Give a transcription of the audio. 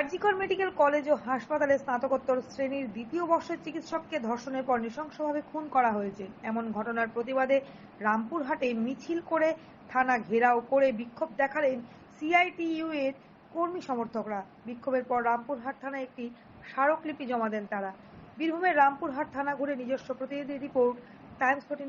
RG Kar medical college ও হাসপাতালে স্নাতকোত্তর শ্রেণির দ্বিতীয় বর্ষের চিকিৎসককে ধর্ষণের পর নৃশংসভাবে খুন করা হয়েছে। এমন ঘটনার প্রতিবাদে রামপুরহাটে মিছিল করে থানা ঘেরাও করে বিক্ষোভ দেখালেন সিআইটিইউ এর কর্মী সমর্থকরা। বিক্ষোভের পর রামপুরহাট থানায় একটি স্মারকলিপি জমা দেন তারা। বীরভূমের রামপুরহাট থানা ঘুরে নিজস্ব প্রতিনিধি রিপোর্ট, টাইমস ফোর্টিন।